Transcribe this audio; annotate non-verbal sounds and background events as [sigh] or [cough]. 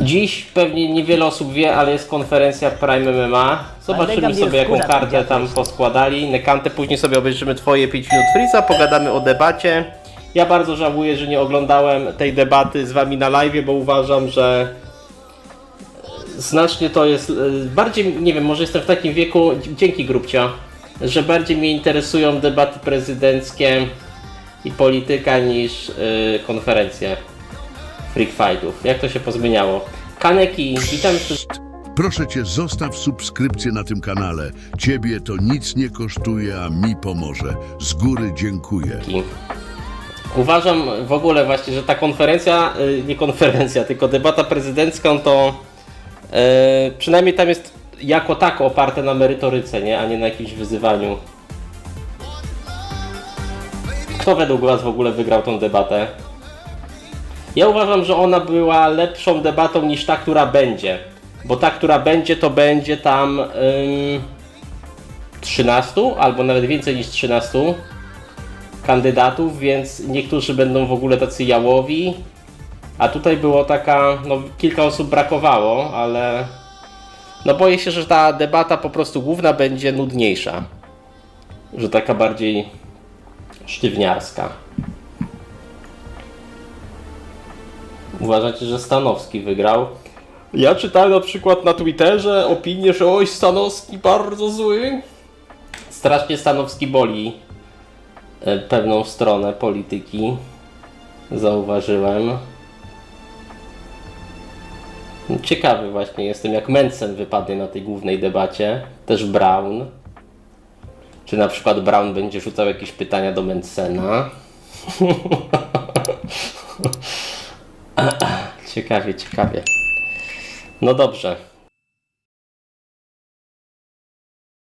Dziś pewnie niewiele osób wie, ale jest konferencja Prime MMA. Zobaczymy sobie jaką kartę tam poskładali. Nekantę później sobie obejrzymy twoje 5 minut Freeza, pogadamy o debacie. Ja bardzo żałuję, że nie oglądałem tej debaty z wami na live, bo uważam, że znacznie to jest e, bardziej, nie wiem, może jestem w takim wieku, dzięki Grubcio, że bardziej mnie interesują debaty prezydenckie i polityka niż y, konferencje freak fightów. Jak to się pozmieniało? Kaneki, witam wszystkich. Proszę cię, zostaw subskrypcję na tym kanale. Ciebie to nic nie kosztuje, a mi pomoże. Z góry dziękuję. Uważam w ogóle właśnie, że ta konferencja, y, nie konferencja, tylko debata prezydencką to y, przynajmniej tam jest jako tako oparte na merytoryce, nie? a nie na jakimś wyzywaniu. Kto według Was w ogóle wygrał tą debatę? Ja uważam, że ona była lepszą debatą niż ta, która będzie. Bo ta, która będzie, to będzie tam ym, 13 albo nawet więcej niż 13 kandydatów, więc niektórzy będą w ogóle tacy jałowi. A tutaj było taka, no kilka osób brakowało, ale no boję się, że ta debata po prostu główna będzie nudniejsza. Że taka bardziej sztywniarska. Uważacie, że Stanowski wygrał? Ja czytałem na przykład na Twitterze opinię, że oj, Stanowski bardzo zły. Strasznie Stanowski boli e, pewną stronę polityki. Zauważyłem. Ciekawy właśnie jestem, jak Mencen wypadnie na tej głównej debacie. Też Brown. Czy na przykład Brown będzie rzucał jakieś pytania do Mencena? [laughs] ciekawie, ciekawie. No dobrze.